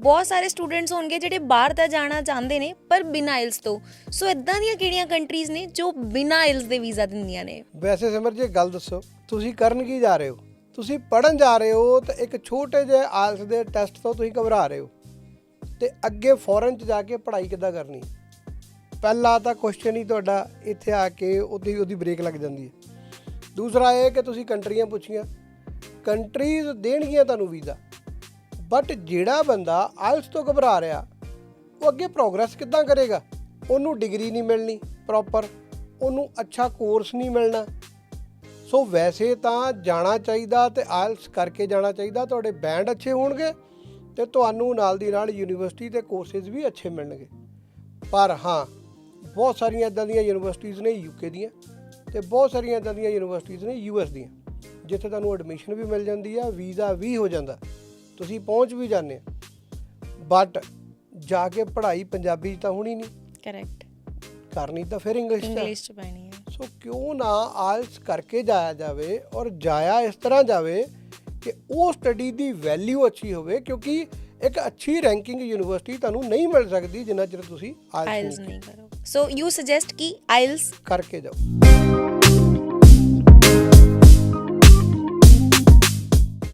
ਬਹੁਤ ਸਾਰੇ ਸਟੂਡੈਂਟਸ ਹੋਣਗੇ ਜਿਹੜੇ ਬਾਹਰ ਤਾਂ ਜਾਣਾ ਚਾਹੁੰਦੇ ਨੇ, ਪਰ ਬਿਨਾਂ ਆਇਲਸ ਤੋਂ। ਸੋ ਇਦਾਂ ਦੀਆਂ ਕਿਹੜੀਆਂ ਕੰਟਰੀਜ਼ ਨੇ ਜੋ ਬਿਨਾਂ ਆਇਲਸ ਦੇ ਵੀਜ਼ਾ ਦਿੰਦੀਆਂ ਨੇ? ਵੈਸੇ ਸਿਮਰ ਜੀ ਗੱਲ ਦੱਸੋ, ਤੁਸੀਂ ਕਰਨ ਕੀ ਜਾ ਰਹੇ ਹੋ? ਤੁਸੀਂ ਪੜਨ ਜਾ ਰਹੇ ਹੋ ਤਾਂ ਇੱਕ ਛੋਟੇ ਜਿਹੇ ਆਇਲਸ ਦੇ ਟੈਸਟ ਤੋਂ ਤੁਸੀਂ ਘਬਰਾ ਰਹੇ ਹੋ। ਤੇ ਅੱਗੇ ਫੋਰਨ ਚ ਜਾ ਕੇ ਪੜ੍ਹਾਈ ਕਿੱਦਾਂ ਕਰਨੀ? ਪਹਿਲਾ ਤਾਂ ਕੁਐਸਚਨ ਹੀ ਤੁਹਾਡਾ ਇੱਥੇ ਆ ਕੇ ਉਹਦੀ ਉਹਦੀ ਬ੍ਰੇਕ ਲੱਗ ਜਾਂਦੀ ਹੈ। ਦੂਸਰਾ ਇਹ ਕਿ ਤੁਸੀਂ ਕੰਟਰੀਆਂ ਪੁੱਛੀਆਂ। ਕੰਟਰੀਜ਼ ਦੇਣਗੀਆਂ ਤੁਹਾਨੂੰ ਵੀਜ਼ਾ। ਬਟ ਜਿਹੜਾ ਬੰਦਾ ਆਇਲਸ ਤੋਂ ਘਬਰਾ ਰਿਹਾ, ਉਹ ਅੱਗੇ ਪ੍ਰੋਗਰੈਸ ਕਿੱਦਾਂ ਕਰੇਗਾ? ਉਹਨੂੰ ਡਿਗਰੀ ਨਹੀਂ ਮਿਲਣੀ ਪ੍ਰੋਪਰ ਉਹਨੂੰ ਅੱਛਾ ਕੋਰਸ ਨਹੀਂ ਮਿਲਣਾ। ਸੋ ਵੈਸੇ ਤਾਂ ਜਾਣਾ ਚਾਹੀਦਾ ਤੇ ਆਇਲਸ ਕਰਕੇ ਜਾਣਾ ਚਾਹੀਦਾ, ਤੁਹਾਡੇ ਬੈਂਡ ਅੱਛੇ ਹੋਣਗੇ ਤੇ ਤੁਹਾਨੂੰ ਨਾਲ ਦੀ ਨਾਲ ਯੂਨੀਵਰਸਿਟੀ ਤੇ ਕੋਰਸਿਸ ਵੀ ਅੱਛੇ ਮਿਲਣਗੇ। ਪਰ ਹਾਂ, ਬਹੁਤ ਸਾਰੀਆਂ ਇਦਾਂ ਦੀਆਂ ਯੂਨੀਵਰਸਿਟੀਆਂ ਨੇ ਯੂਕੇ ਦੀਆਂ ਤੇ ਬਹੁਤ ਸਾਰੀਆਂ ਇਦਾਂ ਦੀਆਂ ਯੂਨੀਵਰਸਿਟੀਆਂ ਨੇ ਯੂਐਸ ਦੀਆਂ, ਜਿੱਥੇ ਤੁਹਾਨੂੰ ਐਡਮਿਸ਼ਨ ਵੀ ਮਿਲ ਜਾਂਦੀ ਆ ਵੀਜ਼ਾ ਵੀ ਹੋ ਜਾਂਦਾ। ਤੁਸੀਂ ਪਹੁੰਚ ਵੀ ਜਾਂਦੇ ਆ। ਬਟ ਜਾ ਕੇ ਪੜ੍ਹਾਈ ਪੰਜਾਬੀ 'ਚ ਤਾਂ ਹੋਣੀ ਨਹੀਂ। ਕਰੈਕਟ ਕਰਨੀ ਤਾਂ ਫਿਰ ਇੰਗਲਿਸ਼ 'ਚ ਆ। ਇੰਗਲਿਸ਼ ਚ ਪੈਣੀ ਹੈ ਸੋ ਕਿਉਂ ਨਾ ਆਇਲਸ ਕਰਕੇ ਜਾਇਆ ਜਾਵੇ ਔਰ ਜਾਇਆ ਇਸ ਤਰ੍ਹਾਂ ਜਾਵੇ ਕਿ ਉਹ ਸਟੱਡੀ ਦੀ ਵੈਲਿਊ ਅੱਛੀ ਹੋਵੇ ਕਿਉਂਕਿ ਇੱਕ ਅੱਛੀ ਰੈਂਕਿੰਗ ਯੂਨੀਵਰਸਿਟੀ ਤੁਹਾਨੂੰ ਨਹੀਂ ਮਿਲ ਸਕਦੀ ਜਿੰਨਾ ਚਿਰ ਤੁਸੀਂ ਆਇਲਸ ਆਇਲਸ ਨਹੀਂ ਕਰੋ। ਸੋ ਯੂ ਸੁਜੈਸਟ ਕਿ ਆਇਲਸ ਕਰਕੇ ਜਾਓ।